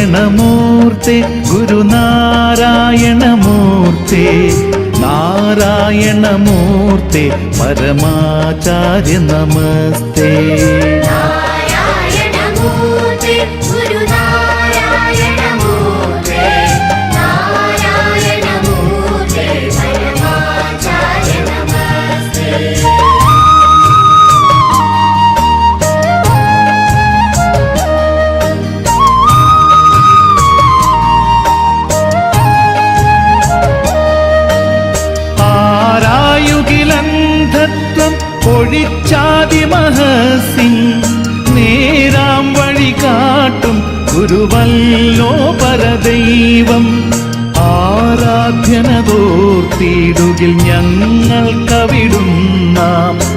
നാരായണമൂർത്തെ ഗുരുനാരായണമൂർത്തി നാരായണമൂർത്തി പരമാചാര്യ നമസ്തേ. നാരായണമൂർത്തി ഒഴിച്ചാതിമഹസിൻ നേരാം വഴി കാട്ടും ഗുരുവല്ലോ പരദൈവം ആരാധ്യനതോർത്തിയിടുകിൽ ഞങ്ങൾ കവിടും നാരായണമൂർത്തി